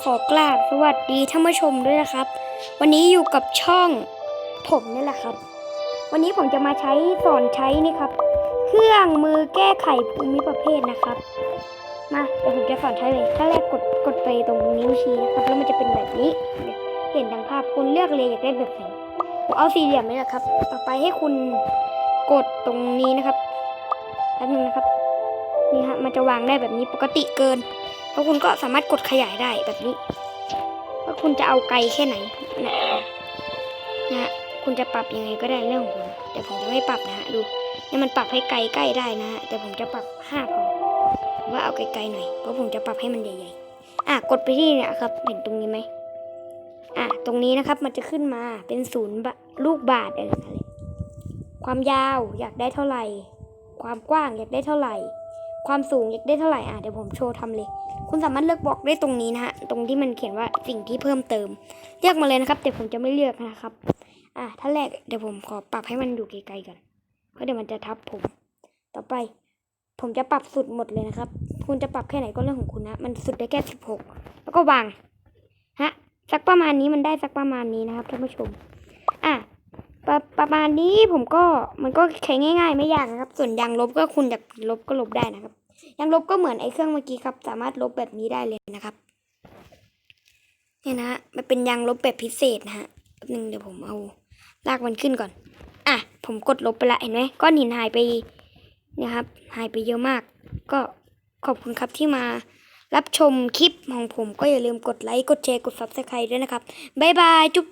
ขอกราบสวัสดีท่านผู้ชมด้วยนะครับ วันนี้อยู่กับช่องผมนี่แหละครับ วันนี้ผมจะมาใช้สอนใช้นี่ครับ เครื่องมือแก้ไขภูมิประเภทนะครับ มาเดี๋ยวผมจะสอนใช้เลยถ้าแรกกดกดไปตรงนิ้วชี้นะครับแล้วมันจะเป็นแบบนี้เนี่ยเห็นดังภาพคุณเลือกเลยอยากได้แบบไหนผมเอาสี่เหลี่ยมนี่แหละครับ ต่อไปให้คุณกดตรงนี้นะครับแป๊บนึงนะครับนี่ฮะมันจะวางได้แบบนี้ปกติเกิน แล้วคุณก็สามารถกดขยายได้แบบนี้ ว่าคุณจะเอาไกลแค่ไหนนะนะฮะคุณจะปรับยังไงก็ได้เรื่องของคุณแต่ผมจะไม่ปรับนะฮะดูเนี่ยมันปรับให้ไกลใกล้ได้นะฮะแต่ผมจะปรับห้าพอว่าเอาไกลๆหน่อยเพราะผมจะปรับให้มันใหญ่ๆอะกดไปที่เนี่ยครับ เห็นตรงนี้ไหมอะตรงนี้นะครับมันจะขึ้นมาเป็นศูนย์บะลูกบาทเอออะไรความยาวอยากได้เท่าไหร่ ความกว้างอยากได้เท่าไหร่ ความสูงอยากได้เท่าไหร่อะเดี๋ยวผมโชว์ทำเลย คุณสามารถเลือกบล็อกได้ตรงนี้นะฮะตรงที่มันเขียนว่าสิ่งที่เพิ่มเติม เลือกมาเลยนะครับแต่ผมจะไม่เลือกนะครับ อะถ้าแรกเดี๋ยวผมขอปรับให้มันอยู่ไกลๆก่อนเพราะเดี๋ยวมันจะทับผม ต่อไป ผมจะปรับสุดหมดเลยนะครับ คุณจะปรับแค่ไหนก็เรื่องของคุณนะมันสุดได้แค่สิบหกแล้วก็วางฮะสักประมาณนี้มันได้สักประมาณนี้นะครับท่านผู้ชม อะ ประประมาณนี้ผมก็มันก็ใช้ง่าย ๆ ไม่ยากนะครับ ส่วนยางลบก็คุณอยากลบก็ลบได้นะครับยางลบก็เหมือนไอ้เครื่องเมื่อกี้ครับ สามารถลบแบบนี้ได้เลยนะครับเนี่ยนะฮะมันเป็นยางลบแบบพิเศษนะฮะแป๊บนึงเดี๋ยวผมเอาลากมันขึ้นก่อน อะ ผมกดลบไปละเห็นไหมก้อนหินหายไปนี่ยครับ หายไปเยอะมาก ก็ขอบคุณครับที่มารับชมคลิปของผมก็อย่าลืมกดไลค์ กดแชร์ กด subscribe ด้วยนะครับ บ๊ายบาย จุ๊บ